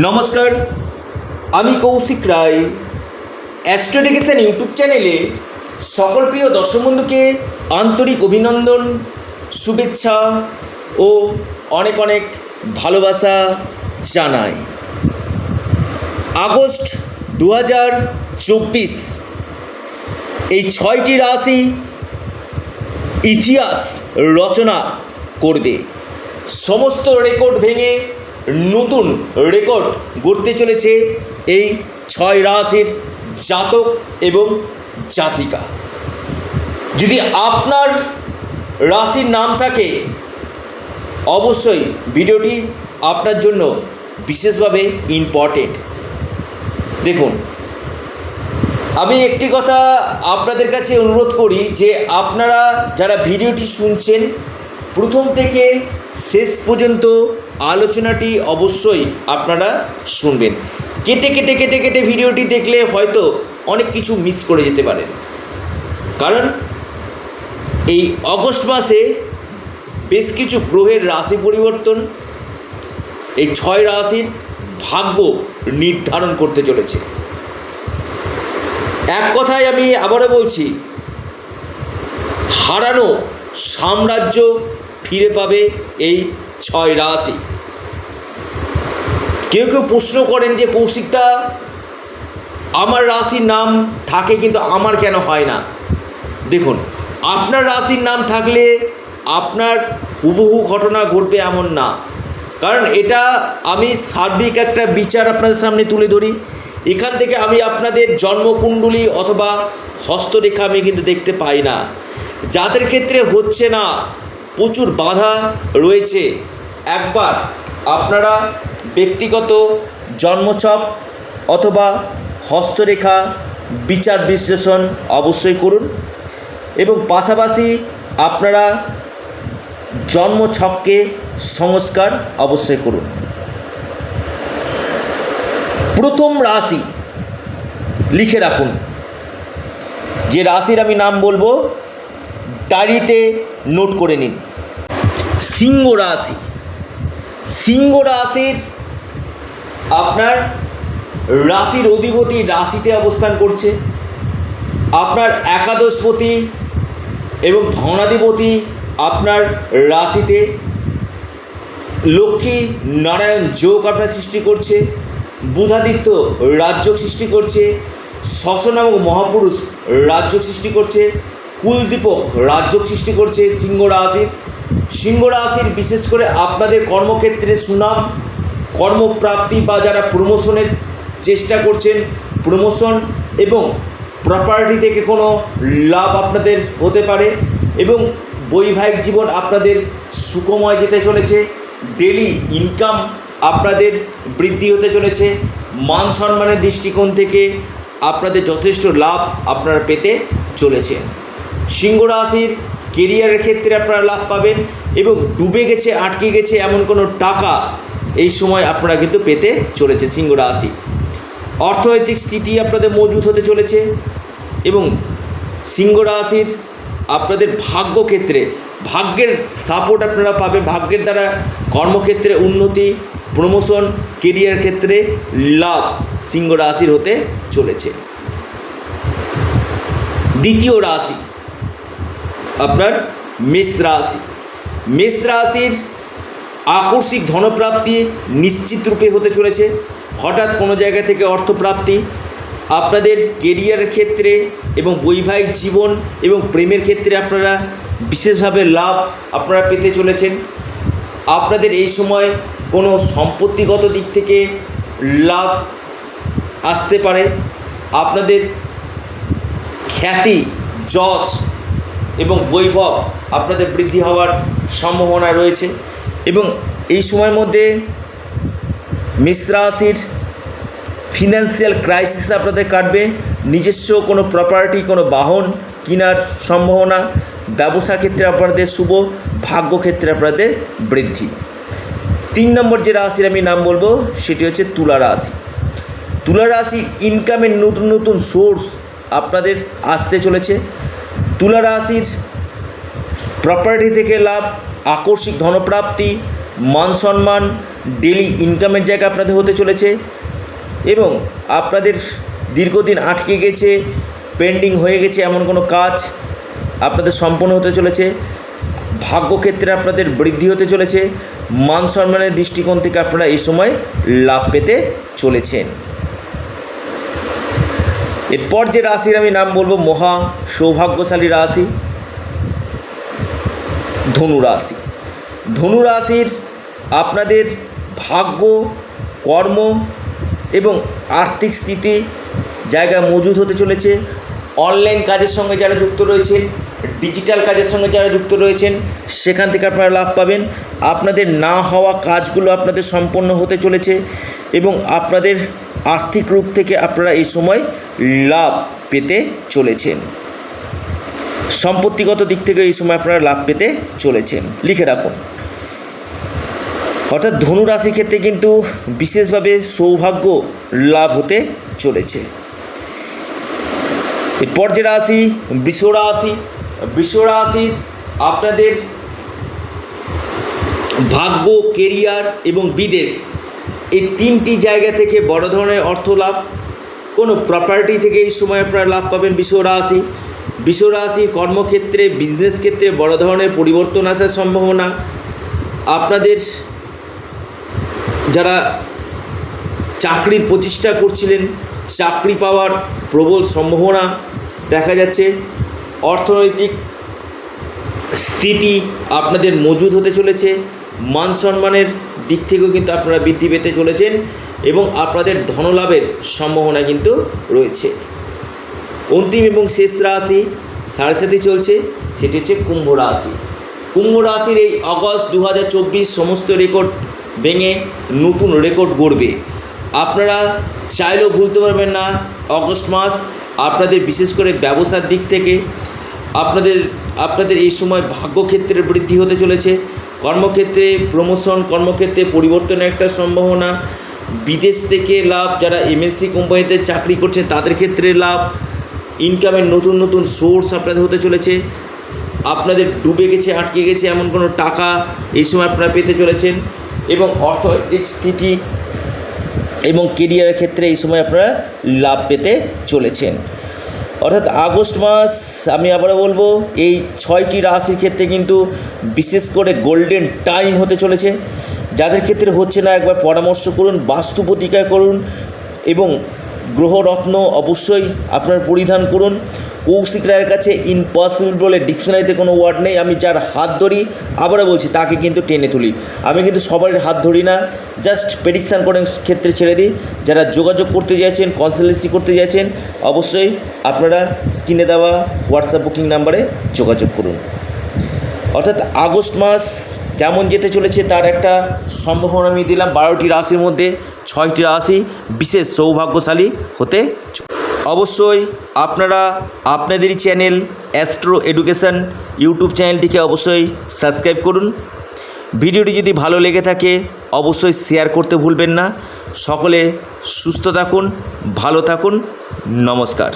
নমস্কার, আমি কৌশিক রায় অ্যাস্ট্রোডিকেশন ইউটিউব চ্যানেলে সকল প্রিয় দর্শক বন্ধুকে আন্তরিক অভিনন্দন, শুভেচ্ছা ও অনেক অনেক ভালোবাসা জানাই। আগস্ট দু হাজার চব্বিশ, এই ছয়টি রাশি ইতিহাস রচনা করবে। সমস্ত রেকর্ড ভেঙে নতুন রেকর্ড গড়তে চলেছে এই ছয় রাশির জাতক এবং জাতিকা। যদি আপনার রাশির নাম থাকে, অবশ্যই ভিডিওটি আপনার জন্য বিশেষভাবে ইম্পর্টেন্ট দেখুন, আমি একটি কথা আপনাদের কাছে অনুরোধ করি যে আপনারা যারা ভিডিওটি শুনছেন, প্রথম থেকে শেষ পর্যন্ত আলোচনাটি অবশ্যই আপনারা শুনবেন। কেটে কেটে কেটে কেটে ভিডিওটি দেখলে হয়তো অনেক কিছু মিস করে যেতে পারেন কারণ এই অগস্ট মাসে বেশ কিছু গ্রহের রাশি পরিবর্তন, এই ছয় রাশির ভাগ্য নির্ধারণ করতে চলেছে। এক কথায় আমি আবারও বলছি, হারানো সাম্রাজ্য ফিরে পাবে এই ছয় রাশি। কেউ কেউ প্রশ্ন করেন যে কৌশিকটা আমার রাশির নাম থাকে কিন্তু আমার কেন হয় না? দেখুন, আপনার রাশির নাম থাকলে আপনার হুবহু ঘটনা ঘটবে এমন না। কারণ এটা আমি সার্বিক একটা বিচার আপনাদের সামনে তুলে ধরি। এখান থেকে আমি আপনাদের জন্মকুণ্ডলী অথবা হস্তরেখা আমি কিন্তু দেখতে পাই না। যাদের ক্ষেত্রে হচ্ছে না, প্রচুর বাধা রয়েছে। একবার আপনারা ব্যক্তিগত জন্মছক অথবা হস্তরেখা বিচার বিশ্লেষণ অবশ্যই করুন এবং পাশাপাশি আপনারা জন্মছককে সংস্কার অবশ্যই করুন। প্রথম রাশি লিখে রাখুন। যে রাশির আমি নাম বলব, ডায়েরিতে নোট করে নিন। সিংহ রাশি। সিংহ রাশির আপনার রাশির অধিপতি রাশিতে অবস্থান করছে। আপনার একাদশপতি এবং ধনাধিপতি আপনার রাশিতে। লক্ষ্মী নারায়ণ যোগ আপনার সৃষ্টি করছে। বুধাদিত্য রাজযোগ সৃষ্টি করছে। শশন এবং মহাপুরুষ রাজযোগ সৃষ্টি করছে। কুলদীপক রাজযোগ সৃষ্টি করছে সিংহ রাশির। সিংহ রাশির বিশেষ করে আপনাদের কর্মক্ষেত্রে সুনাম, কর্মপ্রাপ্তি বা যারা প্রমোশনের চেষ্টা করছেন প্রমোশন এবং প্রপার্টি থেকে কোনো লাভ আপনাদের হতে পারে এবং বৈবাহিক জীবন আপনাদের সুখময় যেতে চলেছে ডেলি ইনকাম আপনাদের বৃদ্ধি হতে চলেছে, মান সম্মানের দৃষ্টিকোণ থেকে আপনাদের যথেষ্ট লাভ আপনারা পেতে চলেছেন। সিংহ রাশির কেরিয়ারের ক্ষেত্রে আপনারা লাভ পাবেন এবং ডুবে গেছে, আটকে গেছে এমন কোনো টাকা এই সময় আপনারা কিন্তু পেতে চলেছে সিংহ রাশি। অর্থনৈতিক স্থিতি আপনাদের মজবুত হতে চলেছে এবং সিংহ রাশির আপনাদের ভাগ্য ক্ষেত্রে, ভাগ্যের সাপোর্ট আপনারা পাবেন, ভাগ্যের দ্বারা কর্মক্ষেত্রে উন্নতি প্রমোশন কেরিয়ার ক্ষেত্রে লাভ সিংহ রাশির হতে চলেছে। দ্বিতীয় রাশি আপনার মেষ রাশি। মেষ রাশির আকস্মিক ধনপ্রাপ্তি নিশ্চিত রূপে হতে চলেছে। হঠাৎ কোনো জায়গা থেকে অর্থপ্রাপ্তি, আপনাদের কেরিয়ারের ক্ষেত্রে এবং বৈবাহিক জীবন এবং প্রেমের ক্ষেত্রে আপনারা বিশেষভাবে লাভ আপনারা পেতে চলেছেন। আপনাদের এই সময় কোনো সম্পত্তিগত দিক থেকে লাভ আসতে পারে। আপনাদের খ্যাতি, যশ এবং বৈভব আপনাদের বৃদ্ধি হওয়ার সম্ভাবনা রয়েছে। এবং এই সময়ের মধ্যে মিশ্রাশির ফিনান্সিয়াল ক্রাইসিস আপনাদের কাটবে। নিজস্ব কোনো প্রপার্টি কোনো বাহন কেনার সম্ভাবনা, ব্যবসা ক্ষেত্রে আপনাদের শুভ, ভাগ্য ক্ষেত্রে আপনাদের বৃদ্ধি। তিন নম্বর যে রাশির আমি নাম বলব, সেটি হচ্ছে তুলা রাশি। তুলা রাশি ইনকামের নতুন নতুন সোর্স আপনাদের আসতে চলেছে। তুলা রাশির প্রপার্টি থেকে লাভ, আকস্মিক ধনপ্রাপ্তি, মান সম্মান ডেলি ইনকামের জায়গা আপনাদের হতে চলেছে এবং আপনাদের দীর্ঘদিন আটকে গেছে পেন্ডিং হয়ে গেছে এমন কোনো কাজ আপনাদের সম্পন্ন হতে চলেছে, ভাগ্যক্ষেত্রে আপনাদের বৃদ্ধি হতে চলেছে, মান সম্মানের দৃষ্টিকোণ থেকে আপনারা এই সময় লাভ পেতে চলেছেন। এরপর যে রাশির আমি নাম বলব মহা সৌভাগ্যশালী রাশি, ধনু রাশি। ধনু রাশির আপনাদের ভাগ্য, কর্ম এবং আর্থিক স্থিতি জায়গায় মজুদ হতে চলেছে। অনলাইন কাজের সঙ্গে যারা যুক্ত রয়েছেন, ডিজিটাল কাজের সঙ্গে যারা যুক্ত রয়েছেন, সেখান থেকে আপনারা লাভ পাবেন। আপনাদের না হওয়া কাজগুলো আপনাদের সম্পন্ন হতে চলেছে এবং আপনাদের আর্থিক রূপ থেকে আপনারা এই সময় লাভ পেতে চলেছেন। সম্পত্তিগত দিক থেকে এই সময় আপনারা লাভ পেতে চলেছেন। লিখে রাখুন। অর্থাৎ ধনু রাশির ক্ষেত্রে কিন্তু বিশেষভাবে সৌভাগ্য লাভ হতে চলেছে। এরপর যে রাশি, বৃষ রাশি, বৃষ রাশির আপনাদের ভাগ্য কেরিয়ার এবং বিদেশ এই তিনটি জায়গা থেকে বড় ধরনের অর্থ লাভ। কোনো প্রপার্টি থেকে এই সময় আপনারা লাভ পাবেন বৃষ রাশি। বৃষ রাশি কর্মক্ষেত্রে বিজনেস ক্ষেত্রে বড় ধরনের পরিবর্তন আসার সম্ভাবনা। আপনাদের যারা চাকরির প্রচেষ্টা করছিলেন, চাকরি পাওয়ার প্রবল সম্ভাবনা দেখা যাচ্ছে। অর্থনৈতিক স্থিতি আপনাদের মজুদ হতে চলেছে। মান সম্মানের দিক থেকেও কিন্তু আপনারা বৃদ্ধি পেতে চলেছেন এবং আপনাদের ধনলাভের সম্ভাবনা কিন্তু রয়েছে। অন্তিম এবং শেষ রাশি সাড়ে সাথে চলছে, সেটি হচ্ছে কুম্ভ রাশি। কুম্ভ রাশির এই অগস্ট দু হাজার চব্বিশ সমস্ত রেকর্ড ভেঙে নতুন রেকর্ড গড়বে। আপনারা চাইলেও ভুলতে পারবেন না অগস্ট মাস আপনাদের বিশেষ করে ব্যবসার দিক থেকে, আপনাদের আপনাদের এই সময় ভাগ্যক্ষেত্রে বৃদ্ধি হতে চলেছে। কর্মক্ষেত্রে প্রমোশন কর্মক্ষেত্রে পরিবর্তনের একটা সম্ভাবনা। বিদেশ থেকে লাভ, যারা এমএসসি কোম্পানিতে চাকরি করছেন তাদের ক্ষেত্রে লাভ। ইনকামের নতুন নতুন সোর্স আপনাদের হতে চলেছে। আপনাদের ডুবে গেছে, আটকে গেছে এমন কোনো টাকা এই সময় আপনারা পেতে চলেছেন। এবং অর্থনৈতিক স্থিতি এবং কেরিয়ারের ক্ষেত্রে এই সময় আপনারা লাভ পেতে চলেছেন। অর্থাৎ আগস্ট মাস, আমি আবারও বলব, এই ছয়টি রাশির ক্ষেত্রে কিন্তু বিশেষ করে গোল্ডেন টাইম হতে চলেছে। যাদের ক্ষেত্রে হচ্ছে না, একবার পরামর্শ করুন, বাস্তু প্রতিকার করুন এবং গ্রহরত্ন অবশ্যই আপনার পরিধান করুন। কৌশিক রায়ের কাছে ইম্পসিবল বলে ডিকশনারিতে কোনো ওয়ার্ড নেই। আমি যার হাত ধরি, আবারও বলছি, তাকে কিন্তু টেনে তুলি। আমি কিন্তু সবার হাত ধরি না। জাস্ট প্রেডিকশান করার ক্ষেত্রে ছেড়ে দিই। যারা যোগাযোগ করতে চাইছেন কনসালটেন্সি করতে চাইছেন, অবশ্যই আপনারা স্ক্রিনে দেওয়া হোয়াটসঅ্যাপ বুকিং নাম্বারে যোগাযোগ করুন। অর্থাৎ আগস্ট মাস কেমন যেতে চলেছে তার একটা সম্ভাবনা আমি দিলাম। বারোটি রাশির মধ্যে ছয়টি রাশি বিশেষ সৌভাগ্যশালী হতে অবশ্যই আপনারা আপনাদেরই চ্যানেল অ্যাস্ট্রো এডুকেশন ইউটিউব চ্যানেলটিকে অবশ্যই সাবস্ক্রাইব করুন। ভিডিওটি যদি ভালো লেগে থাকে অবশ্যই শেয়ার করতে ভুলবেন না। সকলে সুস্থ থাকুন, ভালো থাকুন। নমস্কার।